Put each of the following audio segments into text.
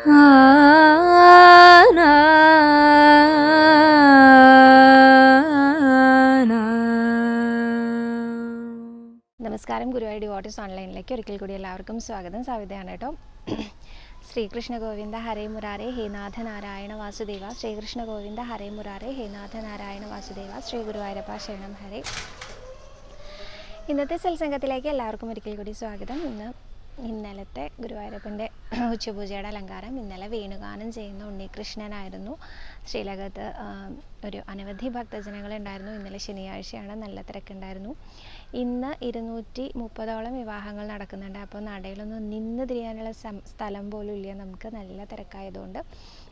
നമസ്കാരം ഗുരുവായൂർ ഡിവോട്ടീസ് ഓൺലൈനിലേക്ക് ഒരിക്കൽ കൂടി എല്ലാവർക്കും സ്വാഗതം. സവിതയാണ് കേട്ടോ. ശ്രീകൃഷ്ണ ഗോവിന്ദ ഹരേ മുരാരേ ഹേനാഥ നാരായണ വാസുദേവ. ശ്രീകൃഷ്ണ ഗോവിന്ദ ഹരേ മുരാരേ ഹേനാഥ നാരായണ വാസുദേവ. ശ്രീ ഗുരുവായൂരപ്പ ശരണം ഹരേ. ഇന്നത്തെ സത്സംഗത്തിലേക്ക് എല്ലാവർക്കും ഒരിക്കൽ കൂടി സ്വാഗതം. ഇന്ന് ഇന്നലത്തെ ഗുരുവായൂരപ്പന്റെ ഉച്ചപൂജയുടെ അലങ്കാരം ഇന്നലെ വേണുഗാനം ചെയ്യുന്ന ഉണ്ണികൃഷ്ണനായിരുന്നു. ശ്രീലകത്ത് ഒരു അനവധി ഭക്തജനങ്ങളുണ്ടായിരുന്നു ഇന്നലെ ശനിയാഴ്ചയാണ് നല്ല തിരക്കുണ്ടായിരുന്നു. ഇന്ന് ഇരുന്നൂറ്റി മുപ്പതോളം വിവാഹങ്ങൾ നടക്കുന്നുണ്ട്. അപ്പോൾ നടയിലൊന്നും നിന്ന് തിരിയാനുള്ള സ്ഥലം പോലും ഇല്ല. നമുക്ക് നല്ല തിരക്കായതുകൊണ്ട്.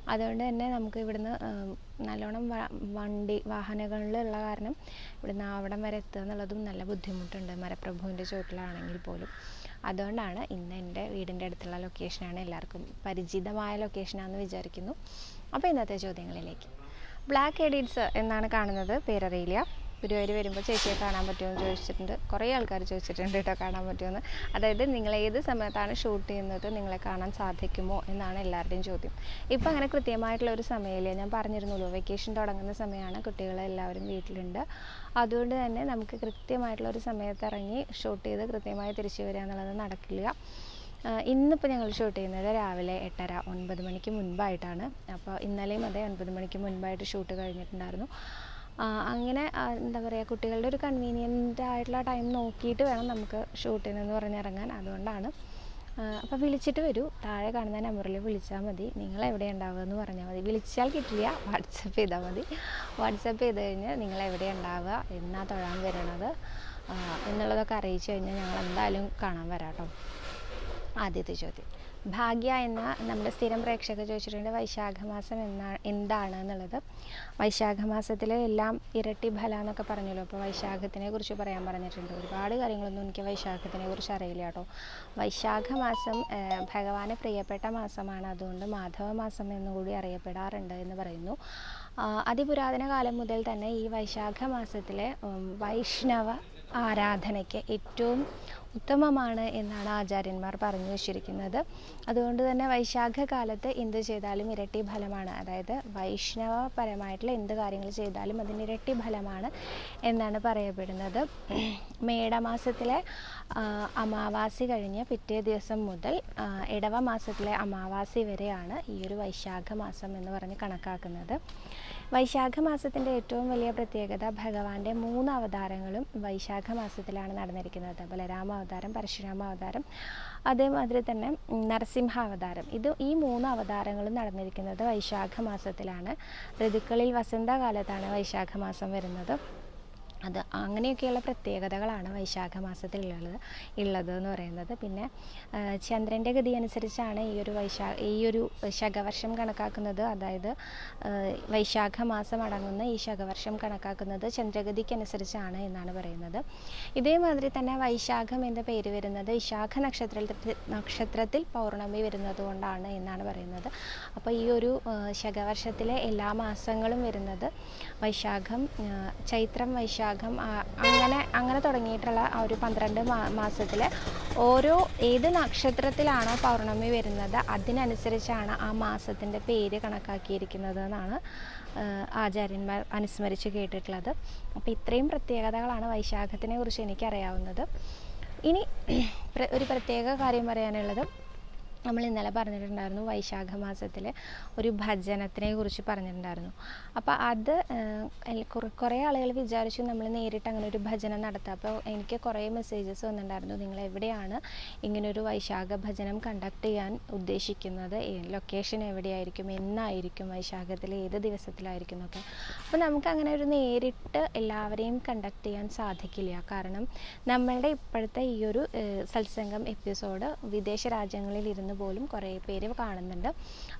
അതുകൊണ്ട് തന്നെ നമുക്ക് ഇവിടുന്ന് നല്ലോണം വണ്ടി വാഹനങ്ങളിലുള്ള കാരണം ഇവിടുന്ന് അവിടം വരെ എത്തുക എന്നുള്ളതും നല്ല ബുദ്ധിമുട്ടുണ്ട്. മരപ്രഭുവിന്റെ ചോട്ടിലാണെങ്കിൽ പോലും. അതുകൊണ്ടാണ് ഇന്ന് എന്റെ വീടിന്റെ അടുത്തുള്ള ലൊക്കേഷനാണ് എല്ലാവർക്കും പരിചിതമായ ലൊക്കേഷനാണെന്ന് വിചാരിക്കുന്നു. അപ്പോൾ ഇന്നത്തെ ചോദ്യങ്ങളിലേക്ക്. ബ്ലാക്ക് എഡിറ്റ്സ് എന്നാണ് കാണുന്നത് പേരറിയില്ല. ഗുരുവായൂർ വരുമ്പോൾ ചേച്ചിയെ കാണാൻ പറ്റുമോ എന്ന് ചോദിച്ചിട്ടുണ്ട്. കുറേ ആൾക്കാർ ചോദിച്ചിട്ടുണ്ട് കേട്ടോ കാണാൻ പറ്റുമെന്ന്. അതായത് നിങ്ങൾ ഏത് സമയത്താണ് ഷൂട്ട് ചെയ്യുന്നത്? നിങ്ങളെ കാണാൻ സാധിക്കുമോ എന്നാണ് എല്ലാവരുടെയും ചോദ്യം. ഇപ്പോൾ അങ്ങനെ കൃത്യമായിട്ടുള്ള ഒരു സമയമില്ല ഞാൻ പറഞ്ഞിരുന്നല്ലോ വെക്കേഷൻ തുടങ്ങുന്ന സമയമാണ് കുട്ടികളെല്ലാവരും വീട്ടിലുണ്ട്. അതുകൊണ്ട് തന്നെ നമുക്ക് കൃത്യമായിട്ടുള്ള ഒരു സമയത്ത് ഇറങ്ങി ഷൂട്ട് ചെയ്ത് കൃത്യമായി തിരിച്ചു വരിക എന്നുള്ളത് നടക്കില്ല. ഇന്നിപ്പോൾ ഞങ്ങൾ ഷൂട്ട് ചെയ്യുന്നത് രാവിലെ എട്ടര ഒൻപത് മണിക്ക് മുൻപായിട്ടാണ്. അപ്പോൾ ഇന്നലെയും അതേ ഒൻപത് മണിക്ക് മുൻപായിട്ട് ഷൂട്ട് കഴിഞ്ഞിട്ടുണ്ടായിരുന്നു. അങ്ങനെ എന്താ പറയുക കുട്ടികളുടെ ഒരു കൺവീനിയന്റ് ആയിട്ടുള്ള ടൈം നോക്കിയിട്ട് വേണം നമുക്ക് ഷൂട്ടിനെന്ന് പറഞ്ഞിറങ്ങാൻ. അതുകൊണ്ടാണ് അപ്പോൾ വിളിച്ചിട്ട് വരൂ. താഴെ കാണുന്ന നമ്പറിൽ വിളിച്ചാൽ മതി. നിങ്ങൾ എവിടെ ഉണ്ടാവുക എന്ന് പറഞ്ഞാൽ മതി. വിളിച്ചാൽ കിട്ടില്ല വാട്സപ്പ് ചെയ്താൽ മതി. വാട്സപ്പ് ചെയ്ത് കഴിഞ്ഞ് നിങ്ങൾ എവിടെ ഉണ്ടാവുക എന്നാ തൊഴാൻ വരണത് എന്നുള്ളതൊക്കെ അറിയിച്ചു കഴിഞ്ഞാൽ ഞങ്ങൾ എന്തായാലും കാണാൻ വരാട്ടോ. ആദ്യത്തെ ചോദ്യം. ഭാഗ്യ എന്ന നമ്മുടെ സ്ഥിരം പ്രേക്ഷകർ ചോദിച്ചിട്ടുണ്ട് വൈശാഖമാസം എന്നാ എന്താണ് എന്നുള്ളത് വൈശാഖമാസത്തിൽ എല്ലാം ഇരട്ടി ഫല എന്നൊക്കെ പറഞ്ഞല്ലോ. അപ്പോൾ വൈശാഖത്തിനെ കുറിച്ച് പറയാൻ പറഞ്ഞിട്ടുണ്ട്. ഒരുപാട് കാര്യങ്ങളൊന്നും എനിക്ക് വൈശാഖത്തിനെ കുറിച്ച് അറിയില്ല കേട്ടോ. വൈശാഖമാസം ഭഗവാന് പ്രിയപ്പെട്ട മാസമാണ്. അതുകൊണ്ട് മാധവ മാസം എന്നുകൂടി അറിയപ്പെടാറുണ്ട് എന്ന് പറയുന്നു. അതിപുരാതന കാലം മുതൽ തന്നെ ഈ വൈശാഖ മാസത്തിലെ വൈഷ്ണവ ആരാധനയ്ക്ക് ഏറ്റവും ഉത്തമമാണ് എന്നാണ് ആചാര്യന്മാർ പറഞ്ഞു വച്ചിരിക്കുന്നത്. അതുകൊണ്ട് തന്നെ വൈശാഖ കാലത്ത് എന്ത് ചെയ്താലും ഇരട്ടി ഫലമാണ്. അതായത് വൈഷ്ണവപരമായിട്ടുള്ള എന്ത് കാര്യങ്ങൾ ചെയ്താലും അതിന് ഇരട്ടി ഫലമാണ് എന്നാണ് പറയപ്പെടുന്നത്. മേടമാസത്തിലെ അമാവാസി കഴിഞ്ഞ് പിറ്റേ ദിവസം മുതൽ ഇടവ മാസത്തിലെ അമാവാസി വരെയാണ് ഈ ഒരു വൈശാഖ മാസം എന്ന് പറഞ്ഞ് കണക്കാക്കുന്നത്. വൈശാഖ മാസത്തിന്റെ ഏറ്റവും വലിയ പ്രത്യേകത ഭഗവാന്റെ മൂന്ന് അവതാരങ്ങളും വൈശാഖ മാസത്തിലാണ് നടന്നിരിക്കുന്നത്. ബലരാമ അവതാരം പരശുരാമ അവതാരം അതേമാതിരി തന്നെ നരസിംഹ അവതാരം. ഇത് ഈ മൂന്ന് അവതാരങ്ങളും നടന്നിരിക്കുന്നത് വൈശാഖ മാസത്തിലാണ് ഋതുക്കളിൽ വസന്തകാലത്താണ് വൈശാഖ മാസം വരുന്നത്. അത് അങ്ങനെയൊക്കെയുള്ള പ്രത്യേകതകളാണ് വൈശാഖ മാസത്തിൽ ഉള്ളത് എന്ന് പറയുന്നത്. പിന്നെ ചന്ദ്രന്റെ ഗതി അനുസരിച്ചാണ് ഈ ഒരു വൈശാഖ ഈ ഒരു ശകവർഷം കണക്കാക്കുന്നത്. അതായത് വൈശാഖ മാസം അടങ്ങുന്ന ഈ ശകവർഷം കണക്കാക്കുന്നത് ചന്ദ്രഗതിക്ക് അനുസരിച്ചാണ് എന്നാണ് പറയുന്നത്. ഇതേമാതിരി തന്നെ വൈശാഖം എന്ന പേര് വരുന്നത് വിശാഖ നക്ഷത്രത്തിൽ നക്ഷത്രത്തിൽ പൗർണമി വരുന്നത് കൊണ്ടാണ് എന്നാണ് പറയുന്നത്. അപ്പോൾ ഈ ഒരു ശകവർഷത്തിലെ എല്ലാ മാസങ്ങളും വരുന്നത് വൈശാഖം ചൈത്രം വൈശാഖം ആ, അങ്ങനെ അങ്ങനെ തുടങ്ങിയിട്ടുള്ള ആ ഒരു പന്ത്രണ്ട് മാ മാസത്തിലെ ഓരോ ഏത് നക്ഷത്രത്തിലാണോ പൗർണമി വരുന്നത് അതിനനുസരിച്ചാണ് ആ മാസത്തിന്റെ പേര് കണക്കാക്കിയിരിക്കുന്നത് എന്നാണ് ആചാര്യന്മാർ അനുസ്മരിച്ച് കേട്ടിട്ടുള്ളത്. അപ്പോൾ ഇത്രയും പ്രത്യേകതകളാണ് വൈശാഖത്തിനെ കുറിച്ച് എനിക്കറിയാവുന്നത്. ഇനി ഒരു പ്രത്യേക കാര്യം പറയാനുള്ളത്. നമ്മൾ ഇന്നലെ പറഞ്ഞിട്ടുണ്ടായിരുന്നു വൈശാഖ മാസത്തിൽ ഒരു ഭജനത്തിനെ കുറിച്ച് പറഞ്ഞിട്ടുണ്ടായിരുന്നു. അപ്പോൾ അത് കുറെ- ആളുകൾ വിചാരിച്ചു നമ്മൾ നേരിട്ട് അങ്ങനെ ഒരു ഭജനം നടത്താം. അപ്പോൾ എനിക്ക് കുറേ മെസ്സേജസ് വന്നിട്ടുണ്ടായിരുന്നു. നിങ്ങൾ എവിടെയാണ് ഇങ്ങനൊരു വൈശാഖ ഭജനം കണ്ടക്ട് ചെയ്യാൻ ഉദ്ദേശിക്കുന്നത്? ലൊക്കേഷൻ എവിടെയായിരിക്കും? എന്നായിരിക്കും വൈശാഖത്തിൽ? ഏത് ദിവസത്തിലായിരിക്കും എന്നൊക്കെ. അപ്പോൾ നമുക്ക് അങ്ങനെ ഒരു നേരിട്ട് എല്ലാവരെയും കണ്ടക്ട് ചെയ്യാൻ സാധിക്കില്ല. കാരണം നമ്മളുടെ ഇപ്പോഴത്തെ ഈ ഒരു സത്സംഗം എപ്പിസോഡ് വിദേശ രാജ്യങ്ങളിൽ ഇരുന്ന് പോലും കുറേ പേര് കാണുന്നുണ്ട്.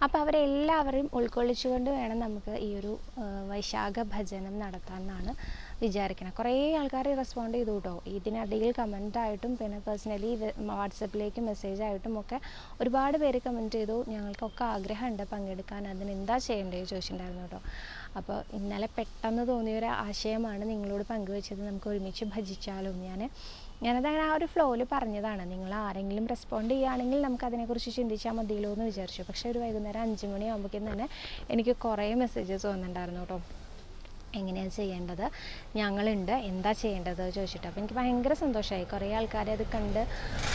അപ്പോൾ അവരെല്ലാവരെയും ഉൾക്കൊള്ളിച്ചുകൊണ്ട് വേണം നമുക്ക് ഈ ഒരു വൈശാഖ ഭജനം നടത്താൻ എന്നാണ് വിചാരിക്കണം. കുറേ ആൾക്കാർ റെസ്പോണ്ട് ചെയ്തു കേട്ടോ. ഇതിനിടയിൽ ആയിട്ടും പിന്നെ പേഴ്സണലി വാട്സപ്പിലേക്ക് മെസ്സേജ് ആയിട്ടും ഒക്കെ ഒരുപാട് പേര് കമന്റ് ചെയ്തു. ഞങ്ങൾക്കൊക്കെ ആഗ്രഹമുണ്ട് പങ്കെടുക്കാൻ. അതിന് എന്താ ചെയ്യേണ്ടത് ചോദിച്ചിട്ടുണ്ടായിരുന്നു കേട്ടോ. അപ്പോൾ ഇന്നലെ പെട്ടെന്ന് തോന്നിയൊരു ആശയമാണ് നിങ്ങളോട് പങ്കുവെച്ചത്. നമുക്ക് ഒരുമിച്ച് ഭജിച്ചാലും? ഞാൻ ഞാനത് അങ്ങനെ ആ ഒരു ഫ്ലോയിൽ പറഞ്ഞതാണ്. നിങ്ങൾ ആരെങ്കിലും റെസ്പോണ്ട് ചെയ്യുകയാണെങ്കിൽ നമുക്ക് അതിനെക്കുറിച്ച് ചിന്തിച്ചാൽ മതിയല്ലോ എന്ന് വിചാരിച്ചു. പക്ഷേ ഒരു വൈകുന്നേരം അഞ്ച് മണിയാകുമ്പോഴേക്കും തന്നെ എനിക്ക് കുറേ മെസ്സേജസ് വന്നിട്ടുണ്ടായിരുന്നു കേട്ടോ. എങ്ങനെയാണ് ചെയ്യേണ്ടത്? ഞങ്ങളുണ്ട്. എന്താ ചെയ്യേണ്ടത്? ചോദിച്ചിട്ട്. അപ്പോൾ എനിക്ക് ഭയങ്കര സന്തോഷമായി കുറേ ആൾക്കാരെ അത് കണ്ട്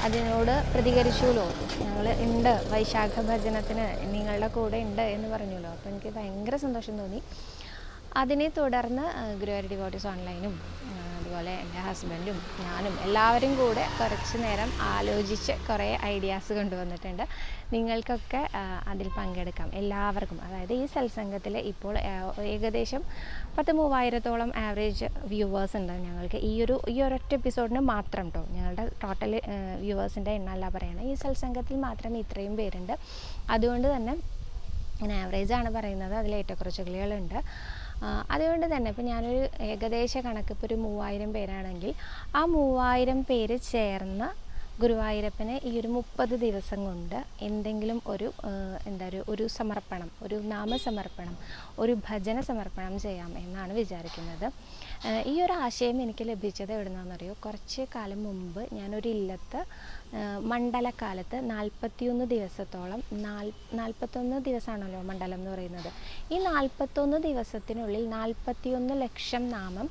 അതിനോട് പ്രതികരിച്ചുല്ലോ. ഞങ്ങൾ ഉണ്ട്. വൈശാഖ ഭജനത്തിന് നിങ്ങളുടെ കൂടെ ഉണ്ട് എന്ന് പറഞ്ഞല്ലോ. അപ്പോൾ എനിക്ക് ഭയങ്കര സന്തോഷം തോന്നി. അതിനെ തുടർന്ന് ഗുരുവായൂർ ഡിവോട്ടീസ് ഓൺലൈനും അതുപോലെ എന്റെ ഹസ്ബൻഡും ഞാനും എല്ലാവരും കൂടെ കുറച്ച് നേരം ആലോചിച്ച് കുറേ ഐഡിയാസ് കൊണ്ടുവന്നിട്ടുണ്ട്. നിങ്ങൾക്കൊക്കെ അതിൽ പങ്കെടുക്കാം. എല്ലാവർക്കും അതായത് ഈ സത്സംഗത്തിൽ ഇപ്പോൾ ഏകദേശം പത്ത് മൂവായിരത്തോളം ആവറേജ് വ്യൂവേഴ്സ് ഉണ്ട് ഞങ്ങൾക്ക്. ഈ ഒരു ഈ ഒരൊറ്റ എപ്പിസോഡിന് മാത്രം കേട്ടോ ഞങ്ങളുടെ ടോട്ടൽ വ്യൂവേഴ്സിന്റെ എണ്ണമല്ല പറയണത് ഈ സത്സംഗത്തിൽ മാത്രം ഇത്രയും പേരുണ്ട്. അതുകൊണ്ട് തന്നെ ഞാൻ ആവറേജ് ആണ് പറയുന്നത്. അതിൽ ഏറ്റക്കുറച്ചുകളുണ്ട് അതുകൊണ്ട് തന്നെ ഇപ്പോൾ ഞാനൊരു ഏകദേശ കണക്ക് ഇപ്പോൾ ഒരു മൂവായിരം പേരാണെങ്കിൽ ആ മൂവായിരം പേര് ചേർന്ന് ഗുരുവായൂരപ്പന് ഈ ഒരു മുപ്പത് ദിവസം കൊണ്ട് എന്തെങ്കിലും ഒരു എന്താ ഒരു ഒരു സമർപ്പണം ഒരു നാമസമർപ്പണം ഒരു ഭജന സമർപ്പണം ചെയ്യാം എന്നാണ് വിചാരിക്കുന്നത്. ഈ ഒരു ആശയം എനിക്ക് ലഭിച്ചത് എവിടുന്നാണെന്നറിയോ? കുറച്ച് കാലം മുമ്പ് ഞാനൊരു ഇല്ലത്ത് മണ്ഡലക്കാലത്ത് നാൽപ്പത്തിയൊന്ന് ദിവസത്തോളം നാൽ നാൽപ്പത്തൊന്ന് ദിവസമാണല്ലോ മണ്ഡലം എന്ന് പറയുന്നത്. ഈ നാൽപ്പത്തൊന്ന് ദിവസത്തിനുള്ളിൽ നാൽപ്പത്തിയൊന്ന് ലക്ഷം നാമം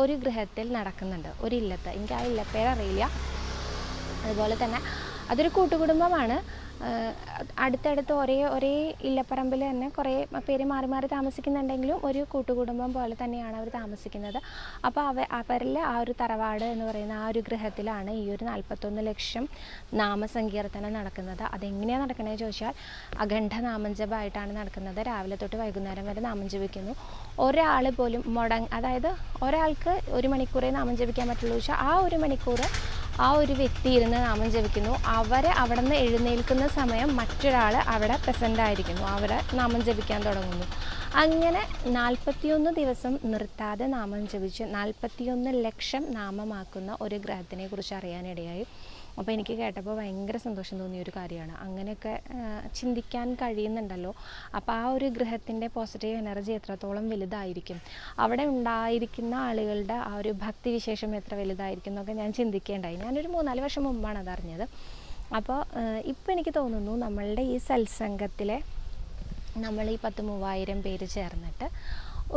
ഒരു ഗൃഹത്തിൽ നടക്കുന്നുണ്ട് ഒരു ഇല്ലത്ത്. എനിക്ക് ആ ഇല്ലപ്പേരറിയില്ല. അതുപോലെ തന്നെ അതൊരു കൂട്ടുകുടുംബമാണ്. അടുത്തടുത്ത് ഒരേ ഒരേ ഇല്ലപ്പറമ്പിൽ തന്നെ കുറേ പേര് മാറി മാറി താമസിക്കുന്നുണ്ടെങ്കിലും ഒരു കൂട്ടുകുടുംബം പോലെ തന്നെയാണ് അവർ താമസിക്കുന്നത്. അപ്പോൾ അവ അവരിൽ ആ ഒരു തറവാട് എന്ന് പറയുന്ന ആ ഒരു ഗൃഹത്തിലാണ് ഈ ഒരു നാൽപ്പത്തൊന്ന് ലക്ഷം നാമസങ്കീർത്തനം നടക്കുന്നത്. അതെങ്ങനെയാണ് നടക്കുന്നത് ചോദിച്ചാൽ അഖണ്ഡ നാമജപമായിട്ടാണ് നടക്കുന്നത്. രാവിലെ തൊട്ട് വൈകുന്നേരം വരെ നാമം ജപിക്കുന്നു. ഒരാൾ പോലും മുടങ്ങ അതായത് ഒരാൾക്ക് ഒരു മണിക്കൂറേ നാമം ജപിക്കാൻ പറ്റുള്ളൂ വെച്ചാൽ ആ ഒരു മണിക്കൂർ ആ ഒരു വ്യക്തി ഇരുന്ന് നാമം ജപിക്കുന്നു. അവരെ അവിടെ നിന്ന് എഴുന്നേൽക്കുന്ന സമയം മറ്റൊരാൾ അവിടെ പ്രസന്റ് ആയിരിക്കുന്നു. അവരെ നാമം ജപിക്കാൻ തുടങ്ങുന്നു. അങ്ങനെ നാൽപ്പത്തിയൊന്ന് ദിവസം നിർത്താതെ നാമം ജപിച്ച് നാൽപ്പത്തിയൊന്ന് ലക്ഷം നാമമാക്കുന്ന ഒരു ഗ്രഹത്തിനെ കുറിച്ച് അറിയാനിടയായി. അപ്പോൾ എനിക്ക് കേട്ടപ്പോൾ ഭയങ്കര സന്തോഷം തോന്നിയ ഒരു കാര്യമാണ്. അങ്ങനെയൊക്കെ ചിന്തിക്കാൻ കഴിയുന്നുണ്ടല്ലോ. അപ്പോൾ ആ ഒരു ഗ്രഹത്തിന്റെ പോസിറ്റീവ് എനർജി എത്രത്തോളം വലുതായിരിക്കും? അവിടെ ഉണ്ടായിരിക്കുന്ന ആളുകളുടെ ആ ഒരു ഭക്തി വിശേഷം എത്ര വലുതായിരിക്കും എന്നൊക്കെ ഞാൻ ചിന്തിക്കേണ്ടായി. ഞാനൊരു മൂന്നാൽ വർഷം മുമ്പാണ് അതറിഞ്ഞത്. അപ്പോൾ ഇപ്പോൾ എനിക്ക് തോന്നുന്നു നമ്മളുടെ ഈ സത്സംഗത്തിലെ നമ്മൾ ഈ പത്ത് മൂവായിരം പേര് ചേർന്നിട്ട്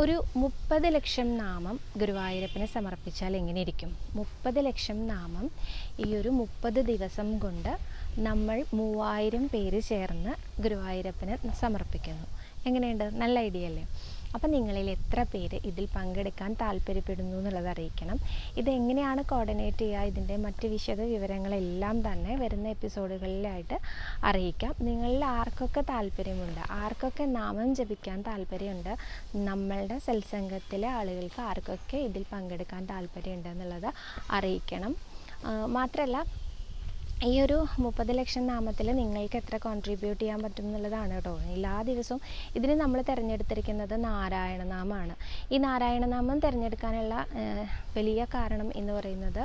ഒരു മുപ്പത് ലക്ഷം നാമം ഗുരുവായൂരപ്പനെ സമർപ്പിച്ചാൽ എങ്ങനെ ഇരിക്കും മുപ്പത് ലക്ഷം നാമം ഈ ഒരു മുപ്പത് ദിവസം കൊണ്ട് നമ്മൾ മൂവായിരം പേര് ചേർന്ന് ഗുരുവായൂരപ്പനെ സമർപ്പിക്കുന്നു. എങ്ങനെയുണ്ട്? നല്ല ഐഡിയ അല്ലേ? അപ്പം നിങ്ങളിൽ എത്ര പേര് ഇതിൽ പങ്കെടുക്കാൻ താല്പര്യപ്പെടുന്നു എന്നുള്ളത് അറിയിക്കണം. ഇതെങ്ങനെയാണ് കോർഡിനേറ്റ് ചെയ്യുക? ഇതിന്റെ മറ്റ് വിശദ വിവരങ്ങളെല്ലാം തന്നെ വരുന്ന എപ്പിസോഡുകളിലായിട്ട് അറിയിക്കാം. നിങ്ങളിൽ ആർക്കൊക്കെ താല്പര്യമുണ്ട്? ആർക്കൊക്കെ നാമം ജപിക്കാൻ താല്പര്യമുണ്ട്? നമ്മളുടെ സത്സംഗത്തിലെ ആളുകൾക്ക് ആർക്കൊക്കെ ഇതിൽ പങ്കെടുക്കാൻ താല്പര്യമുണ്ട് എന്നുള്ളത് അറിയിക്കണം. മാത്രമല്ല ഈ ഒരു മുപ്പത് ലക്ഷം നാമത്തിൽ നിങ്ങൾക്ക് എത്ര കോൺട്രിബ്യൂട്ട് ചെയ്യാൻ പറ്റും എന്നുള്ളതാണ് കേട്ടോ. എല്ലാ ദിവസവും ഇതിന് നമ്മൾ തിരഞ്ഞെടുത്തിരിക്കുന്നത് നാരായണനാമമാണ് ഈ നാരായണനാമം തിരഞ്ഞെടുക്കാനുള്ള വലിയ കാരണം എന്ന് പറയുന്നത്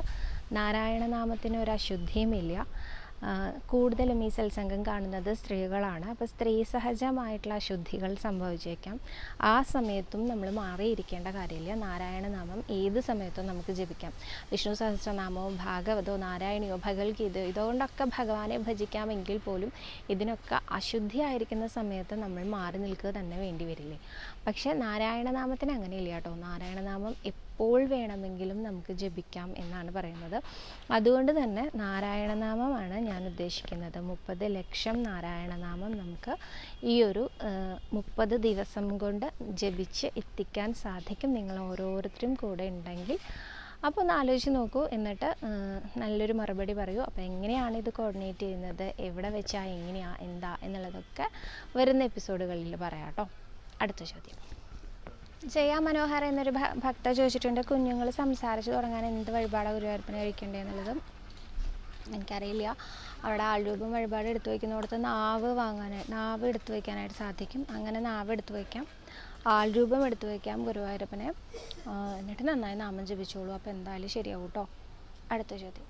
നാരായണനാമത്തിന് ഒരു അശുദ്ധിയുമില്ല കൂടുതലും ഈ സത്സംഗം കാണുന്നത് സ്ത്രീകളാണ്. അപ്പോൾ സ്ത്രീ സഹജമായിട്ടുള്ള അശുദ്ധികൾ സംഭവിച്ചേക്കാം. ആ സമയത്തും നമ്മൾ മാറിയിരിക്കേണ്ട കാര്യമില്ല. നാരായണനാമം ഏത് സമയത്തും നമുക്ക് ജപിക്കാം. വിഷ്ണു സഹസ്രനാമവും ഭാഗവതോ നാരായണിയോ ഭഗവത്ഗീതയോ ഇതുകൊണ്ടൊക്കെ ഭഗവാനെ ഭജിക്കാമെങ്കിൽ പോലും ഇതിനൊക്കെ അശുദ്ധിയായിരിക്കുന്ന സമയത്ത് നമ്മൾ മാറി നിൽക്കുക തന്നെ വേണ്ടി വരില്ലേ? പക്ഷേ നാരായണനാമത്തിന് അങ്ങനെയില്ല കേട്ടോ. നാരായണനാമം എപ്പോൾ വേണമെങ്കിലും നമുക്ക് ജപിക്കാം എന്നാണ് പറയുന്നത്. അതുകൊണ്ട് തന്നെ നാരായണനാമമാണ് ഞാൻ ഉദ്ദേശിക്കുന്നത്. മുപ്പത് ലക്ഷം നാരായണനാമം നമുക്ക് ഈ ഒരു മുപ്പത് ദിവസം കൊണ്ട് ജപിച്ച് എത്തിക്കാൻ സാധിക്കും. നിങ്ങൾ ഓരോരുത്തരും കൂടെ ഉണ്ടെങ്കിൽ അപ്പോൾ ഒന്ന് ആലോചിച്ച് നോക്കൂ. എന്നിട്ട് നല്ലൊരു മറുപടി പറയൂ. അപ്പോൾ എങ്ങനെയാണ് ഇത് കോർഡിനേറ്റ് ചെയ്യുന്നത്? എവിടെ വെച്ചാൽ എങ്ങനെയാണ് എന്താ എന്നുള്ളതൊക്കെ വരുന്ന എപ്പിസോഡുകളിൽ പറയാം കേട്ടോ. അടുത്ത ചോദ്യം. ജയ മനോഹർ എന്നൊരു ഭക്ത ചോദിച്ചിട്ടുണ്ട് കുഞ്ഞുങ്ങൾ സംസാരിച്ച് തുടങ്ങാൻ എന്ത് വഴിപാടാണ് ഗുരുവായൂരപ്പന് എന്നുള്ളതും? എനിക്കറിയില്ല. അവിടെ ആൾരൂപം വഴിപാട് എടുത്തു വയ്ക്കുന്നിടത്ത് നാവ് വാങ്ങാനായിട്ട് നാവ് എടുത്തു വയ്ക്കാനായിട്ട് സാധിക്കും. അങ്ങനെ നാവ് എടുത്തു വയ്ക്കാം. ആൾരൂപം എടുത്തു വയ്ക്കാം ഗുരുവായൂരപ്പനെ. എന്നിട്ട് നന്നായി നാമം ജപിച്ചോളൂ. അപ്പോൾ എന്തായാലും ശരിയാവും കേട്ടോ അടുത്ത ചോദ്യം.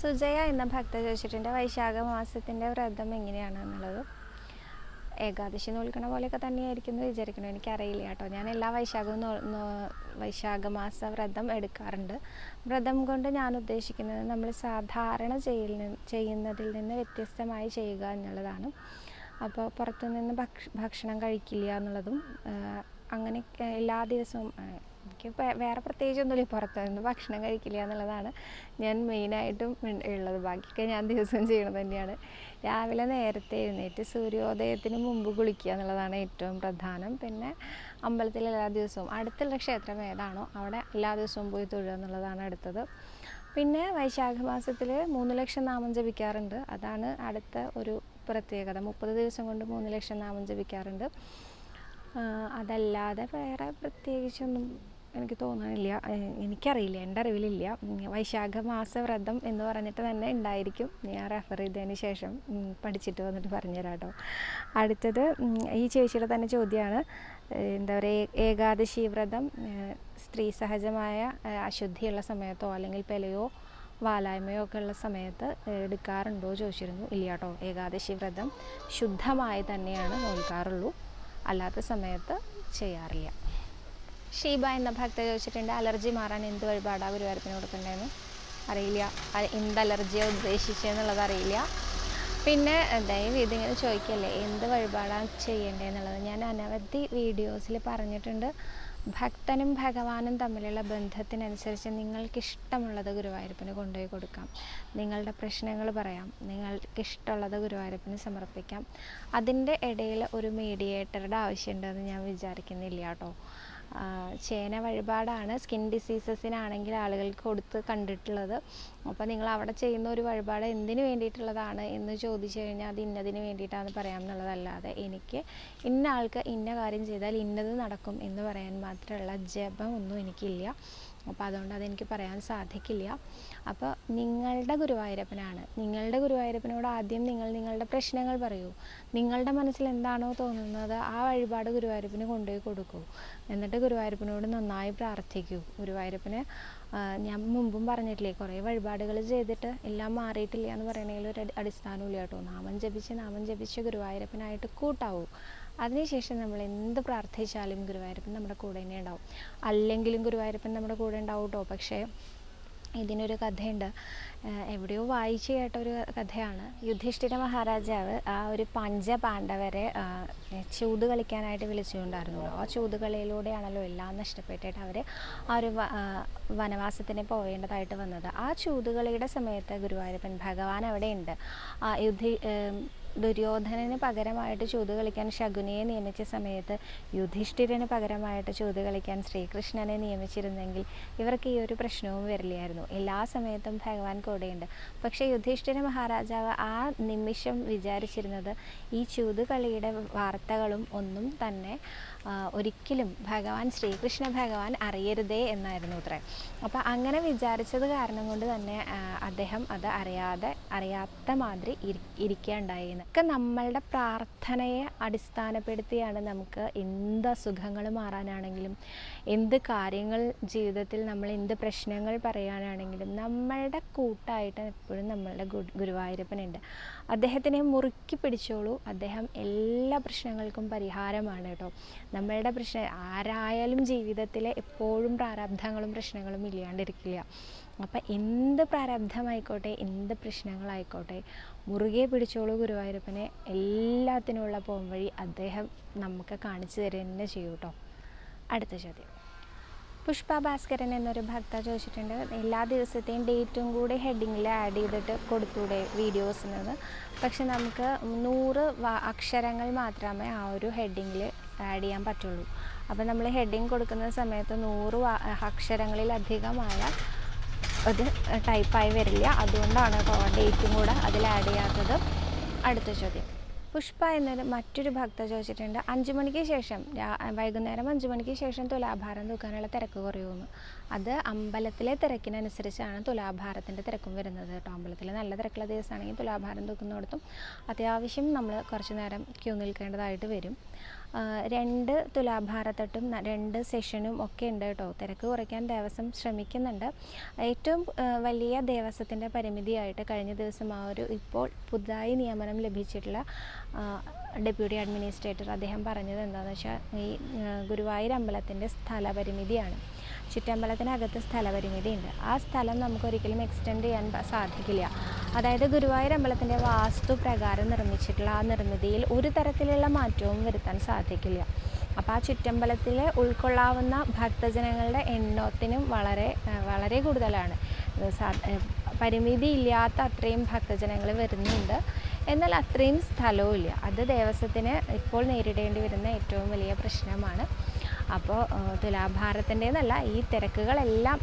സുജയ എന്ന ഭക്ത ചോദിച്ചിട്ടുണ്ട് വൈശാഖ മാസത്തിന്റെ വ്രതം എങ്ങനെയാണ് എന്നുള്ളത്? ഏകാദശി നോൽക്കണ പോലെയൊക്കെ തന്നെയായിരിക്കും എന്ന് വിചാരിക്കണം എനിക്കറിയില്ല കേട്ടോ. ഞാൻ എല്ലാ വൈശാഖവും വൈശാഖ മാസ വ്രതം എടുക്കാറുണ്ട്. വ്രതം കൊണ്ട് ഞാൻ ഉദ്ദേശിക്കുന്നത് നമ്മൾ സാധാരണ ചെയ്യുന്ന ചെയ്യുന്നതിൽ നിന്ന് വ്യത്യസ്തമായി ചെയ്യുക എന്നുള്ളതാണ്. അപ്പോൾ പുറത്തുനിന്ന് ഭക്ഷണം കഴിക്കില്ല എന്നുള്ളതും അങ്ങനെ എല്ലാ ദിവസവും എനിക്ക് വേറെ പ്രത്യേകിച്ചൊന്നുമില്ല. പുറത്തു നിന്ന് ഭക്ഷണം കഴിക്കില്ല എന്നുള്ളതാണ് ഞാൻ മെയിനായിട്ടും ഉള്ളത്. ബാക്കിയൊക്കെ ഞാൻ ദിവസം ചെയ്യണത് തന്നെയാണ്. രാവിലെ നേരത്തെ എഴുന്നേറ്റ് സൂര്യോദയത്തിന് മുമ്പ് കുളിക്കുക എന്നുള്ളതാണ് ഏറ്റവും പ്രധാനം. പിന്നെ അമ്പലത്തിൽ എല്ലാ ദിവസവും അടുത്തുള്ള ക്ഷേത്രം ഏതാണോ അവിടെ എല്ലാ ദിവസവും പോയി തൊഴുക എന്നുള്ളതാണ് അടുത്തത്. പിന്നെ വൈശാഖ മാസത്തിൽ മൂന്ന് ലക്ഷം നാമം ജപിക്കാറുണ്ട്. അതാണ് അടുത്ത ഒരു പ്രത്യേകത. മുപ്പത് ദിവസം കൊണ്ട് മൂന്ന് ലക്ഷം നാമം ജപിക്കാറുണ്ട്. അതല്ലാതെ വേറെ പ്രത്യേകിച്ചൊന്നും എനിക്ക് തോന്നണില്ല. ഏഹ് എനിക്കറിയില്ല. എന്റെ അറിവിലില്ല. വൈശാഖ മാസവ്രതം എന്ന് പറഞ്ഞിട്ട് തന്നെ ഉണ്ടായിരിക്കും. ഞാൻ റെഫർ ചെയ്തതിന് ശേഷം പഠിച്ചിട്ട് വന്നിട്ട് പറഞ്ഞുതരാം കേട്ടോ അടുത്തത് ഈ ചേച്ചിയുടെ തന്നെ ചോദ്യമാണ് എന്താ പറയുക ഏകാദശി വ്രതം സ്ത്രീ സഹജമായ അശുദ്ധിയുള്ള സമയത്തോ അല്ലെങ്കിൽ പെലയോ വാലായ്മയോ ഒക്കെ ഉള്ള സമയത്ത് എടുക്കാറുണ്ടോ ചോദിച്ചിരുന്നു. ഇല്ല കേട്ടോ. ഏകാദശി വ്രതം ശുദ്ധമായി തന്നെയാണ് നോൽക്കാറുള്ളൂ. അല്ലാത്ത സമയത്ത് ചെയ്യാറില്ല. ഷീബ എന്ന ഭക്ത ചോദിച്ചിട്ടുണ്ട് അലർജി മാറാൻ എന്ത് വഴിപാടാണ് ഗുരുവായൂരത്തിന് കൊടുക്കണ്ടേന്ന് അറിയില്ല. എന്ത് അലർജിയാണ് ഉദ്ദേശിച്ചതെന്നുള്ളത് അറിയില്ല. പിന്നെ ദയവ് ഇതിങ്ങനെ ചോദിക്കല്ലേ എന്ത് വഴിപാടാണ് ചെയ്യേണ്ടതെന്നുള്ളത്? ഞാൻ അനവധി വീഡിയോസിൽ പറഞ്ഞിട്ടുണ്ട്. ഭക്തനും ഭഗവാനും തമ്മിലുള്ള ബന്ധത്തിനനുസരിച്ച് നിങ്ങൾക്കിഷ്ടമുള്ളത് ഗുരുവായൂരപ്പന് കൊണ്ടുപോയി കൊടുക്കാം. നിങ്ങളുടെ പ്രശ്നങ്ങൾ പറയാം. നിങ്ങൾക്കിഷ്ടമുള്ളത് ഗുരുവായൂരപ്പന് സമർപ്പിക്കാം. അതിന്റെ ഇടയിൽ ഒരു മീഡിയേറ്ററുടെ ആവശ്യമുണ്ടെന്ന് ഞാൻ വിചാരിക്കുന്നില്ല കേട്ടോ. ചേന വഴിപാടാണ്. സ്കിൻ ഡിസീസസിനാണെങ്കിൽ ആളുകൾക്ക് കൊടുത്ത് കണ്ടിട്ടുള്ളത്. അപ്പോൾ നിങ്ങൾ അവിടെ ചെയ്യുന്ന ഒരു വഴിപാട് എന്തിനു വേണ്ടിയിട്ടുള്ളതാണ് എന്ന് ചോദിച്ചു കഴിഞ്ഞാൽ അത് ഇന്നതിന് വേണ്ടിയിട്ടാണ് പറയാം എന്നുള്ളതല്ലാതെ എനിക്ക് ഇന്ന ആൾക്ക് ഇന്ന കാര്യം ചെയ്താൽ ഇന്നത് നടക്കും എന്ന് പറയാൻ മാത്രമുള്ള ജപം ഒന്നും എനിക്കില്ല. അപ്പോൾ അതുകൊണ്ട് അതെനിക്ക് പറയാൻ സാധിക്കില്ല. അപ്പോൾ നിങ്ങളുടെ ഗുരുവായൂരപ്പനാണ്. നിങ്ങളുടെ ഗുരുവായൂരപ്പനോട് ആദ്യം നിങ്ങൾ നിങ്ങളുടെ പ്രശ്നങ്ങൾ പറയൂ. നിങ്ങളുടെ മനസ്സിൽ എന്താണോ തോന്നുന്നത് ആ വഴിപാട് ഗുരുവായൂരപ്പന് കൊണ്ടുപോയി കൊടുക്കൂ. എന്നിട്ട് ഗുരുവായൂരപ്പനോട് നന്നായി പ്രാർത്ഥിക്കൂ. ഗുരുവായൂരപ്പന് ഞാൻ മുമ്പും പറഞ്ഞിട്ടില്ലേ കുറേ വഴിപാടുകൾ ചെയ്തിട്ട് എല്ലാം മാറിയിട്ടില്ല എന്ന് പറയണതിൽ ഒരു അടി- അടിസ്ഥാനമില്ല കേട്ടോ. നാമം ജപിച്ച് നാമം ജപിച്ച് ഗുരുവായൂരപ്പനായിട്ട് കൂട്ടാവൂ. അതിനുശേഷം നമ്മൾ എന്ത് പ്രാർത്ഥിച്ചാലും ഗുരുവായൂരപ്പൻ നമ്മുടെ കൂടെ തന്നെ ഉണ്ടാവും. അല്ലെങ്കിലും ഗുരുവായൂരപ്പൻ നമ്മുടെ കൂടെ ഉണ്ടാവും കേട്ടോ പക്ഷേ ഇതിനൊരു കഥയുണ്ട്. എവിടെയോ വായിച്ചു കേട്ട ഒരു കഥയാണ്. യുധിഷ്ഠിര മഹാരാജാവ് ആ ഒരു പഞ്ചപാണ്ഡവരെ ചൂത് കളിക്കാനായിട്ട് വിളിച്ചുകൊണ്ടായിരുന്നുള്ളൂ ആ ചൂത് കളിയിലൂടെയാണല്ലോ എല്ലാം നഷ്ടപ്പെട്ടിട്ട് അവർ ആ ഒരു വനവാസത്തിന് പോവേണ്ടതായിട്ട് വന്നത്. ആ ചൂതുകളിയുടെ സമയത്ത് ഗുരുവായൂരപ്പൻ ഭഗവാൻ അവിടെയുണ്ട്. യുധി ദുര്യോധനന് പകരമായിട്ട് ചൂത് കളിക്കാൻ ശകുനിയെ നിയമിച്ച സമയത്ത് യുധിഷ്ഠിരന് പകരമായിട്ട് ചൂത് കളിക്കാൻ ശ്രീകൃഷ്ണനെ നിയമിച്ചിരുന്നെങ്കിൽ ഇവർക്ക് ഈ ഒരു പ്രശ്നവും വരില്ലായിരുന്നു. എല്ലാ സമയത്തും ഭഗവാൻ കൂടെയുണ്ട്. പക്ഷേ യുധിഷ്ഠിര മഹാരാജാവ് ആ നിമിഷം വിചാരിച്ചിരുന്നത് ഈ ചൂത് കളിയുടെ വാർത്തകളും ഒന്നും തന്നെ ഒരിക്കലും ഭഗവാൻ ശ്രീകൃഷ്ണ ഭഗവാൻ അറിയരുതേ എന്നായിരുന്നു അത്രേ അപ്പോൾ അങ്ങനെ വിചാരിച്ചത് കാരണം കൊണ്ട് തന്നെ അദ്ദേഹം അത് അറിയാതെ അറിയാത്ത മാതിരി ഇരി ഇരിക്കുകയുണ്ടായിരുന്നു ഒക്കെ നമ്മളുടെ പ്രാർത്ഥനയെ അടിസ്ഥാനപ്പെടുത്തിയാണ് നമുക്ക് എന്ത് അസുഖങ്ങൾ മാറാനാണെങ്കിലും എന്ത് കാര്യങ്ങൾ ജീവിതത്തിൽ നമ്മൾ എന്ത് പ്രശ്നങ്ങൾ പറയാനാണെങ്കിലും നമ്മളുടെ കൂട്ടായിട്ട് എപ്പോഴും നമ്മളുടെ ഗുരു ഗുരുവായൂരപ്പനുണ്ട്. അദ്ദേഹത്തിനെ മുറുക്കി പിടിച്ചോളൂ. അദ്ദേഹം എല്ലാ പ്രശ്നങ്ങൾക്കും പരിഹാരമാണ് കേട്ടോ. നമ്മളുടെ പ്രശ്ന ആരായാലും ജീവിതത്തിൽ എപ്പോഴും പ്രാരാബ്ധങ്ങളും പ്രശ്നങ്ങളും ഇല്ലാണ്ടിരിക്കില്ല. അപ്പം എന്ത് പ്രാരബ്ധമായിക്കോട്ടെ എന്ത് പ്രശ്നങ്ങളായിക്കോട്ടെ മുറുകെ പിടിച്ചോളൂ ഗുരുവായൂരപ്പനെ. എല്ലാത്തിനുമുള്ള പോംവഴി അദ്ദേഹം നമുക്ക് കാണിച്ചു തരുക തന്നെ ചെയ്യും അടുത്ത ചോദ്യം. പുഷ്പ ഭാസ്കരൻ എന്നൊരു ഭക്ത ചോദിച്ചിട്ടുണ്ട്. എല്ലാ ദിവസത്തെയും ഡേറ്റും കൂടി ഹെഡിങ്ങിൽ ആഡ് ചെയ്തിട്ട് കൊടുത്തൂടെ വീഡിയോസിന് പക്ഷെ നമുക്ക് നൂറ് അക്ഷരങ്ങൾ മാത്രമേ ആ ഒരു ഹെഡിങ്ങിൽ ആഡ് ചെയ്യാൻ പറ്റുള്ളൂ. അപ്പോൾ നമ്മൾ ഹെഡിങ് കൊടുക്കുന്ന സമയത്ത് നൂറ് അക്ഷരങ്ങളിലധികമായ അത് ടൈപ്പായി വരില്ല. അതുകൊണ്ടാണ് ഡേറ്റും കൂടെ അതിൽ ആഡ് ചെയ്യാത്തത്. അടുത്ത ചോദ്യം. പുഷ്പ എന്നൊരു മറ്റൊരു ഭക്ത ചോദിച്ചിട്ടുണ്ട്. അഞ്ചു മണിക്ക് ശേഷം വൈകുന്നേരം അഞ്ചു മണിക്ക് ശേഷം തുലാഭാരം തൂക്കാനുള്ള തിരക്ക് കുറയുമെന്ന് അത് അമ്പലത്തിലെ തിരക്കിനനുസരിച്ചാണ് തുലാഭാരത്തിന്റെ തിരക്കും വരുന്നത് കേട്ടോ. അമ്പലത്തിൽ നല്ല തിരക്കുള്ള ദിവസമാണെങ്കിൽ തുലാഭാരം തൂക്കുന്നിടത്തും അത്യാവശ്യം നമ്മൾ കുറച്ച് നേരം ക്യൂ നിൽക്കേണ്ടതായിട്ട് വരും. രണ്ട് തുലാഭാരത്തട്ടും രണ്ട് സെഷനും ഒക്കെ ഉണ്ട് കേട്ടോ. തിരക്ക് കുറയ്ക്കാൻ ദേവസ്വം ശ്രമിക്കുന്നുണ്ട്. ഏറ്റവും വലിയ ദേവസ്വത്തിന്റെ പരിമിതിയായിട്ട് കഴിഞ്ഞ ദിവസം ആ ഒരു ഇപ്പോൾ പുതുതായി നിയമനം ലഭിച്ചിട്ടുള്ള ഡെപ്യൂട്ടി അഡ്മിനിസ്ട്രേറ്റർ അദ്ദേഹം പറഞ്ഞത് എന്താണെന്ന് വെച്ചാൽ ഈ ഗുരുവായൂർ അമ്പലത്തിന്റെ സ്ഥലപരിമിതിയാണ്. ചുറ്റമ്പലത്തിനകത്ത് സ്ഥലപരിമിതി ഉണ്ട് ആ സ്ഥലം നമുക്ക് ഒരിക്കലും എക്സ്റ്റെൻഡ് ചെയ്യാൻ സാധിക്കില്ല. അതായത് ഗുരുവായൂർ അമ്പലത്തിന്റെ വാസ്തു പ്രകാരം നിർമ്മിച്ചിട്ടുള്ള ആ നിർമ്മിതിയിൽ ഒരു തരത്തിലുള്ള മാറ്റവും വരുത്താൻ സാധിക്കില്ല. അപ്പോൾ ആ ചുറ്റമ്പലത്തിൽ ഉൾക്കൊള്ളാവുന്ന ഭക്തജനങ്ങളുടെ എണ്ണത്തിനും വളരെ വളരെ കൂടുതലാണ്. പരിമിതി ഇല്ലാത്ത അത്രയും ഭക്തജനങ്ങൾ വരുന്നുണ്ട്. എന്നാൽ അത്രയും സ്ഥലവും ഇല്ല അത് ദേവസ്വത്തിന് ഇപ്പോൾ നേരിടേണ്ടി വരുന്ന ഏറ്റവും വലിയ പ്രശ്നമാണ്. അപ്പോൾ തുലാഭാരത്തിന്റെന്നല്ല ഈ തിരക്കുകളെല്ലാം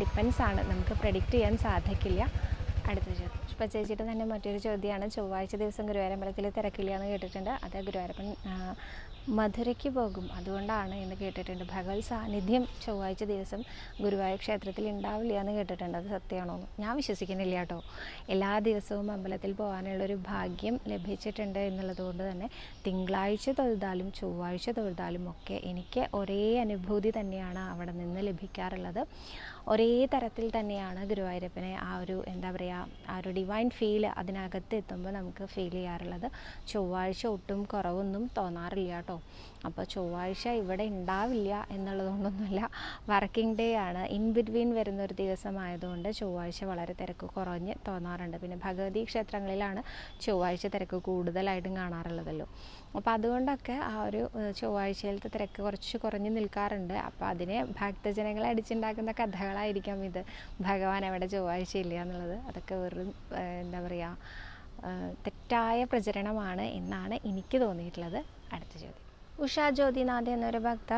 ഡിപ്പെൻസ് ആണ് നമുക്ക് പ്രഡിക്റ്റ് ചെയ്യാൻ സാധിക്കില്ല. അടുത്ത ചോദ്യം. പുഷ്പ ചേച്ചിയുടെ തന്നെ മറ്റൊരു ചോദ്യമാണ്. ചൊവ്വാഴ്ച ദിവസം ഗുരുവായൂരമ്പലത്തിൽ തിരക്കില്ല എന്ന് കേട്ടിട്ടുണ്ട്. അത് ഗുരുവായൂരപ്പൻ മധുരയ്ക്ക് പോകും. അതുകൊണ്ടാണ് എന്ന് കേട്ടിട്ടുണ്ട്. ഭഗവത് സാന്നിധ്യം ചൊവ്വാഴ്ച ദിവസം ഗുരുവായൂർ ക്ഷേത്രത്തിൽ ഉണ്ടാവില്ല എന്ന് കേട്ടിട്ടുണ്ട്. അത് സത്യമാണോ ഞാൻ വിശ്വസിക്കുന്നില്ല കേട്ടോ. എല്ലാ ദിവസവും അമ്പലത്തിൽ പോകാനുള്ളൊരു ഭാഗ്യം ലഭിച്ചിട്ടുണ്ട് എന്നുള്ളത് കൊണ്ട് തന്നെ തിങ്കളാഴ്ച തൊഴുതാലും ചൊവ്വാഴ്ച തൊഴുതാലും ഒക്കെ എനിക്ക് ഒരേ അനുഭൂതി തന്നെയാണ് അവിടെ നിന്ന് ലഭിക്കാറുള്ളത്. ഒരേ തരത്തിൽ തന്നെയാണ് ഗുരുവായൂരപ്പനെ ആ ഒരു എന്താ പറയുക ആ ഒരു ഡിവൈൻ ഫീൽ അതിനകത്ത് എത്തുമ്പോൾ നമുക്ക് ഫീൽ ചെയ്യാറുള്ളത്. ചൊവ്വാഴ്ച ഒട്ടും കുറവൊന്നും തോന്നാറില്ല കേട്ടോ. അപ്പോൾ ചൊവ്വാഴ്ച ഇവിടെ ഉണ്ടാവില്ല എന്നുള്ളതുകൊണ്ടൊന്നുമല്ല. വർക്കിംഗ് ഡേ ആണ്. ഇൻ ബിറ്റ്വീൻ വരുന്ന ഒരു ദിവസമായതുകൊണ്ട് ചൊവ്വാഴ്ച വളരെ തിരക്ക് കുറഞ്ഞ് തോന്നാറുണ്ട്. പിന്നെ ഭഗവതി ക്ഷേത്രങ്ങളിലാണ് ചൊവ്വാഴ്ച തിരക്ക് കൂടുതലായിട്ടും കാണാറുള്ളതല്ലോ. അപ്പോൾ അതുകൊണ്ടൊക്കെ ആ ഒരു ചൊവ്വാഴ്ചയിലത്തെ തിരക്ക് കുറച്ച് കുറഞ്ഞ് നിൽക്കാറുണ്ട്. അപ്പോൾ അതിനെ ഭക്തജനങ്ങളെ അടിച്ചുണ്ടാക്കുന്ന കഥകളായിരിക്കാം ഇത്. ഭഗവാൻ അവിടെ ചൊവ്വാഴ്ച ഇല്ല എന്നുള്ളത്. അതൊക്കെ വെറും എന്താ പറയുക തെറ്റായ പ്രചരണമാണ് എന്നാണ് എനിക്ക് തോന്നിയിട്ടുള്ളത്. അടുത്ത ചോദ്യം. ഉഷ ജ്യോതിനാഥ് എന്നൊരു ഭക്ത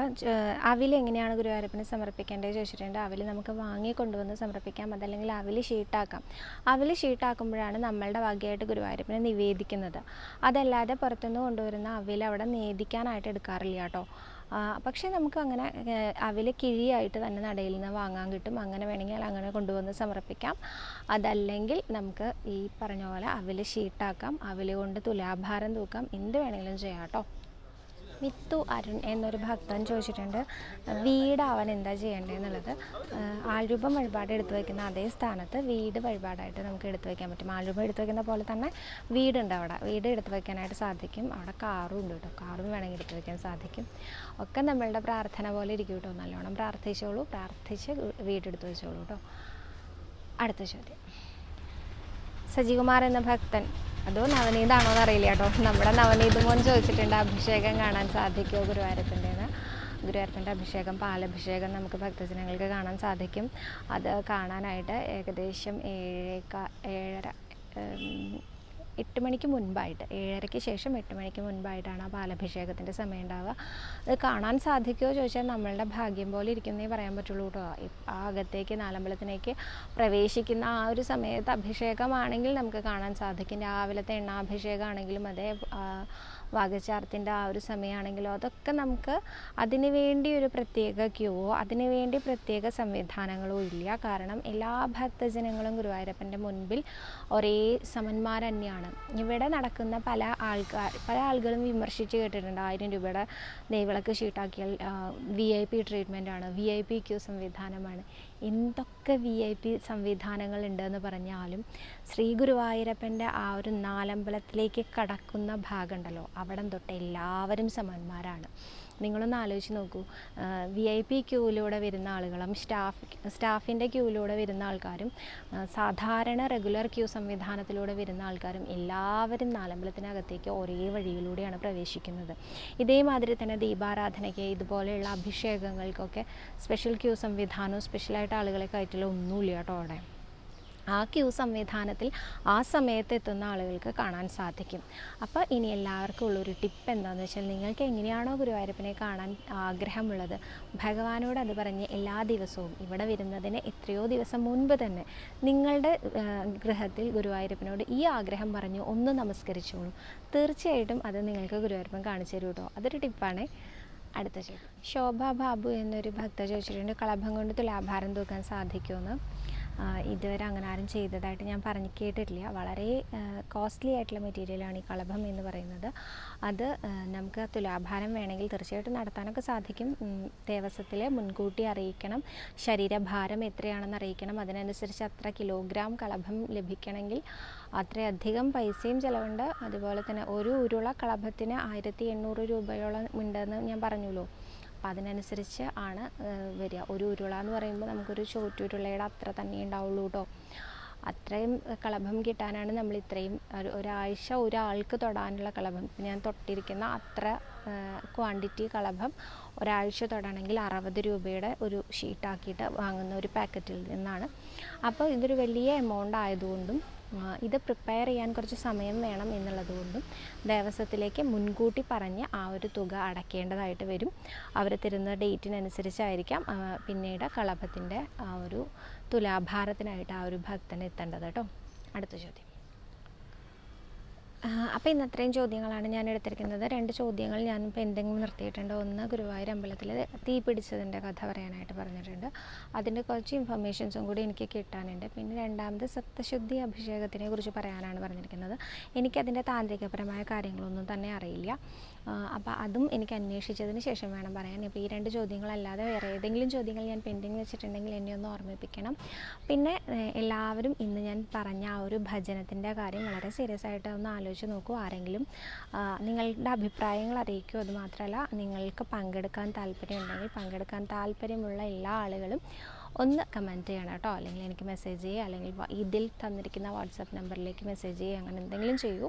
അവിൽ എങ്ങനെയാണ് ഗുരുവായൂരപ്പന് സമർപ്പിക്കേണ്ടത് ചോദിച്ചിട്ടുണ്ട്. അവിൽ നമുക്ക് വാങ്ങി കൊണ്ടുവന്ന് സമർപ്പിക്കാം. അതല്ലെങ്കിൽ അവിൽ ഷീട്ടാക്കാം. അവിൽ ഷീട്ടാക്കുമ്പോഴാണ് നമ്മളുടെ വകയായിട്ട് ഗുരുവായൂരപ്പനെ നിവേദിക്കുന്നത്. അതല്ലാതെ പുറത്തുനിന്ന് കൊണ്ടുവരുന്ന അവിൽ അവിടെ നേദിക്കാനായിട്ട് എടുക്കാറില്ല കേട്ടോ. പക്ഷേ നമുക്ക് അങ്ങനെ അവിൽ കിഴിയായിട്ട് തന്നെ നടയിൽ നിന്ന് വാങ്ങാൻ കിട്ടും. അങ്ങനെ വേണമെങ്കിൽ അങ്ങനെ കൊണ്ടുവന്ന് സമർപ്പിക്കാം. അതല്ലെങ്കിൽ നമുക്ക് ഈ പറഞ്ഞ പോലെ അവിൽ ഷീട്ടാക്കാം. അവിൽ കൊണ്ട് തുലാഭാരം തൂക്കാം. എന്ത് വേണമെങ്കിലും ചെയ്യാം കേട്ടോ. മിത്തു അരുൺ എന്നൊരു ഭക്തൻ ചോദിച്ചിട്ടുണ്ട് വീടാവാൻ എന്താ ചെയ്യേണ്ടതെന്നുള്ളത് ആൾരൂപം വഴിപാട് എടുത്തു വയ്ക്കുന്ന അതേ സ്ഥാനത്ത് വീട് വഴിപാടായിട്ട് നമുക്ക് എടുത്തു വയ്ക്കാൻ പറ്റും. ആൾരൂപം എടുത്തു വയ്ക്കുന്ന പോലെ തന്നെ വീടുണ്ട് അവിടെ. വീട് എടുത്തു വയ്ക്കാനായിട്ട് സാധിക്കും. അവിടെ കാറും ഉണ്ട് കേട്ടോ. കാറും വേണമെങ്കിൽ എടുത്തു വയ്ക്കാൻ സാധിക്കും. ഒക്കെ നമ്മളുടെ പ്രാർത്ഥന പോലെ ഇരിക്കും കേട്ടോ. നല്ലോണം പ്രാർത്ഥിച്ചോളൂ. പ്രാർത്ഥിച്ച് വീടെടുത്ത് വെച്ചോളൂ കേട്ടോ. അടുത്ത ചോദ്യം. സജികുമാർ എന്ന ഭക്തൻ അതോ നവനീതാണോ എന്ന് അറിയില്ല കേട്ടോ. നമ്മുടെ നവനീത് മോൻ ചോദിച്ചിട്ടുണ്ട് അഭിഷേകം കാണാൻ സാധിക്കുമോ ഗുരുവായൂരത്തിന്റെന്ന്. ഗുരുവായൂരപ്പന്റെ അഭിഷേകം പാലഭിഷേകം നമുക്ക് ഭക്തജനങ്ങൾക്ക് കാണാൻ സാധിക്കും. അത് കാണാനായിട്ട് ഏകദേശം ഏഴേക്കാ ഏഴര എട്ട് മണിക്ക് മുൻപായിട്ട് ഏഴരയ്ക്ക് ശേഷം എട്ട് മണിക്ക് മുൻപായിട്ടാണ് ആ പാലഭിഷേകത്തിന്റെ സമയം ഉണ്ടാവുക. അത് കാണാൻ സാധിക്കുമോ ചോദിച്ചാൽ നമ്മളുടെ ഭാഗ്യം പോലെ ഇരിക്കുന്നേ പറയാൻ പറ്റുള്ളൂ കേട്ടോ. ആ അകത്തേക്ക് നാലമ്പലത്തിലേക്ക് പ്രവേശിക്കുന്ന ആ ഒരു സമയത്ത് അഭിഷേകമാണെങ്കിൽ നമുക്ക് കാണാൻ സാധിക്കും. രാവിലത്തെ എണ്ണാഭിഷേകമാണെങ്കിലും അതേ വാഗചാർത്തിന്റെ ആ ഒരു സമയമാണെങ്കിലോ അതൊക്കെ നമുക്ക് അതിനു വേണ്ടി ഒരു പ്രത്യേക ക്യൂവോ അതിനു വേണ്ടി പ്രത്യേക സംവിധാനങ്ങളോ ഇല്ല. കാരണം എല്ലാ ഭക്തജനങ്ങളും ഗുരുവായൂരപ്പന്റെ മുൻപിൽ ഒരേ സമന്മാർ തന്നെയാണ് ഇവിടെ നടക്കുന്ന പല ആൾക്കാർ പല ആളുകളും വിമർശിച്ച് കേട്ടിട്ടുണ്ട്. ആയിരം രൂപയുടെ നെയ്വിളക്ക് ഷീട്ടാക്കിയാൽ വി ഐ പി ട്രീറ്റ്മെന്റാണ് വി ഐ പി ക്യൂ സംവിധാനമാണ്. എന്തൊക്കെ വി ഐ പി സംവിധാനങ്ങൾ ഉണ്ടെന്ന് പറഞ്ഞാലും ശ്രീ ഗുരുവായൂരപ്പന്റെ ആ ഒരു നാലമ്പലത്തിലേക്ക് കടക്കുന്ന ഭാഗമുണ്ടല്ലോ. അവിടം തൊട്ട് എല്ലാവരും സമന്മാരാണ് നിങ്ങളൊന്ന് ആലോചിച്ച് നോക്കൂ. വി ഐ പി ക്യൂവിലൂടെ വരുന്ന ആളുകളും സ്റ്റാഫ് സ്റ്റാഫിന്റെ ക്യൂവിലൂടെ വരുന്ന ആൾക്കാരും സാധാരണ റെഗുലർ ക്യൂ സംവിധാനത്തിലൂടെ വരുന്ന ആൾക്കാരും എല്ലാവരും നാലമ്പലത്തിനകത്തേക്ക് ഒരേ വഴിയിലൂടെയാണ് പ്രവേശിക്കുന്നത്. ഇതേമാതിരി തന്നെ ദീപാരാധനയ്ക്ക് ഇതുപോലെയുള്ള അഭിഷേകങ്ങൾക്കൊക്കെ സ്പെഷ്യൽ ക്യൂ സംവിധാനവും സ്പെഷ്യലായിട്ട് ആളുകളെ കയറ്റില്ല ഒന്നുമില്ല കേട്ടോ അവിടെ. ആ ക്യൂ സംവിധാനത്തിൽ ആ സമയത്ത് എത്തുന്ന ആളുകൾക്ക് കാണാൻ സാധിക്കും. അപ്പോൾ ഇനി എല്ലാവർക്കും ഉള്ളൊരു ടിപ്പ് എന്താണെന്ന് വെച്ചാൽ നിങ്ങൾക്ക് എങ്ങനെയാണോ ഗുരുവായൂരപ്പനെ കാണാൻ ആഗ്രഹമുള്ളത് ഭഗവാനോട് അത് പറഞ്ഞ് എല്ലാ ദിവസവും ഇവിടെ വരുന്നതിന് എത്രയോ ദിവസം മുൻപ് തന്നെ നിങ്ങളുടെ ഗൃഹത്തിൽ ഗുരുവായൂരപ്പനോട് ഈ ആഗ്രഹം പറഞ്ഞു ഒന്ന് നമസ്കരിച്ചോളൂ. തീർച്ചയായിട്ടും അത് നിങ്ങൾക്ക് ഗുരുവായൂരപ്പൻ കാണിച്ചു തരും കേട്ടോ. അതൊരു ടിപ്പാണ്. അടുത്ത ചോദ്യം. ശോഭ ബാബു എന്നൊരു ഭക്ത ചോദിച്ചിട്ടുണ്ട് കളഭം കൊണ്ട് തുലാഭാരം തൂക്കാൻ സാധിക്കുമെന്ന്? ഇതുവരെ അങ്ങനെ ആരും ചെയ്തതായിട്ട് ഞാൻ പറഞ്ഞു കേട്ടിട്ടില്ല. വളരെ കോസ്റ്റ്ലി ആയിട്ടുള്ള മെറ്റീരിയലാണ് ഈ കളഭം എന്ന് പറയുന്നത്. അത് നമുക്ക് തുലാഭാരം വേണമെങ്കിൽ തീർച്ചയായിട്ടും നടത്താനൊക്കെ സാധിക്കും. ദേവസ്വത്തിൽ മുൻകൂട്ടി അറിയിക്കണം. ശരീരഭാരം എത്രയാണെന്ന് അറിയിക്കണം. അതിനനുസരിച്ച് അത്ര കിലോഗ്രാം കളഭം ലഭിക്കണമെങ്കിൽ അത്രയധികം പൈസയും ചിലവുണ്ട്. അതുപോലെ തന്നെ ഒരു ഉരുള കളഭത്തിന് ആയിരത്തി എണ്ണൂറ് രൂപയോളം ഉണ്ടെന്ന് ഞാൻ പറഞ്ഞല്ലോ. അപ്പം അതിനനുസരിച്ച് ആണ് വരിക. ഒരു ഉരുള എന്ന് പറയുമ്പോൾ നമുക്കൊരു ചോറ്റുരുളയുടെ അത്ര തന്നെ ഉണ്ടാവുള്ളൂ കേട്ടോ അത്രയും കളഭം കിട്ടാനാണ് നമ്മൾ ഇത്രയും ഒരു ഒരാഴ്ച ഒരാൾക്ക് തൊടാനുള്ള കളഭം ഞാൻ തൊട്ടിരിക്കുന്ന അത്ര ക്വാണ്ടിറ്റി കളഭം ഒരാഴ്ച തൊടണമെങ്കിൽ അറുപത് രൂപയുടെ ഒരു ഷീട്ടാക്കിയിട്ട് വാങ്ങുന്ന ഒരു പാക്കറ്റിൽ നിന്നാണ്. അപ്പോൾ ഇതൊരു വലിയ എമൗണ്ട് ആയതുകൊണ്ടും ഇത് പ്രിപ്പയർ ചെയ്യാൻ കുറച്ച് സമയം വേണം എന്നുള്ളത് കൊണ്ടും ദേവസ്വത്തിലേക്ക് മുൻകൂട്ടി പറഞ്ഞ് ആ ഒരു തുക അടയ്ക്കേണ്ടതായിട്ട് വരും. അവർ തരുന്ന ഡേറ്റിനനുസരിച്ചായിരിക്കാം പിന്നീട് കളഭത്തിന്റെ ആ ഒരു തുലാഭാരത്തിനായിട്ട് ആ ഒരു ഭക്തൻ എത്തേണ്ടത് കേട്ടോ. അടുത്ത ചോദ്യം. അപ്പോൾ ഇന്ന് അത്രയും ചോദ്യങ്ങളാണ് ഞാൻ എടുത്തിരിക്കുന്നത്. രണ്ട് ചോദ്യങ്ങൾ ഞാൻ എന്തെങ്കിലും നിർത്തിയിട്ടുണ്ട്? ഒന്ന് ഗുരുവായൂർ അമ്പലത്തിൽ തീ പിടിച്ചതിന്റെ കഥ പറയാനായിട്ട് പറഞ്ഞിട്ടുണ്ട്. അതിന്റെ കുറച്ച് ഇൻഫർമേഷൻസും കൂടി എനിക്ക് കിട്ടാനുണ്ട്. പിന്നെ രണ്ടാമത് സപ്തശുദ്ധി അഭിഷേകത്തിനെ കുറിച്ച് പറയാനാണ് പറഞ്ഞിരിക്കുന്നത്. എനിക്കതിന്റെ താന്ത്രികപരമായ കാര്യങ്ങളൊന്നും തന്നെ അറിയില്ല. അപ്പോൾ അതും എനിക്ക് അന്വേഷിച്ചതിന് ശേഷം വേണം പറയാൻ. ഇപ്പോൾ ഈ രണ്ട് ചോദ്യങ്ങളല്ലാതെ വേറെ ഏതെങ്കിലും ചോദ്യങ്ങൾ ഞാൻ പെൻഡിങ് വെച്ചിട്ടുണ്ടെങ്കിൽ എന്നെ ഒന്ന് ഓർമ്മിപ്പിക്കണം. പിന്നെ എല്ലാവരും ഇന്ന് ഞാൻ പറഞ്ഞ ആ ഒരു ഭജനത്തിന്റെ കാര്യം വളരെ സീരിയസ് ആയിട്ട് ഒന്ന് ആലോചിച്ച് നോക്കൂ ആരെങ്കിലും നിങ്ങളുടെ അഭിപ്രായങ്ങൾ അറിയിക്കൂ. അത് മാത്രമല്ല നിങ്ങൾക്ക് പങ്കെടുക്കാൻ താല്പര്യമുണ്ടെങ്കിൽ പങ്കെടുക്കാൻ താല്പര്യമുള്ള എല്ലാ ആളുകളും ഒന്ന് കമന്റ് ചെയ്യണം കേട്ടോ. അല്ലെങ്കിൽ എനിക്ക് മെസ്സേജ് ചെയ്യുക അല്ലെങ്കിൽ ഇതിൽ തന്നിരിക്കുന്ന വാട്സപ്പ് നമ്പറിലേക്ക് മെസ്സേജ് ചെയ്യുക അങ്ങനെ എന്തെങ്കിലും ചെയ്യൂ.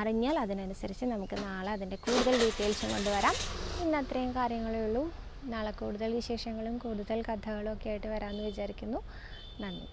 അറിഞ്ഞാൽ അതിനനുസരിച്ച് നമുക്ക് നാളെ അതിന്റെ കൂടുതൽ ഡീറ്റെയിൽസും കൊണ്ടുവരാം. ഇന്ന് അത്രയും കാര്യങ്ങളേ ഉള്ളൂ. നാളെ കൂടുതൽ വിശേഷങ്ങളും കൂടുതൽ കഥകളും ഒക്കെ ആയിട്ട് വരാമെന്ന് വിചാരിക്കുന്നു. നന്ദി.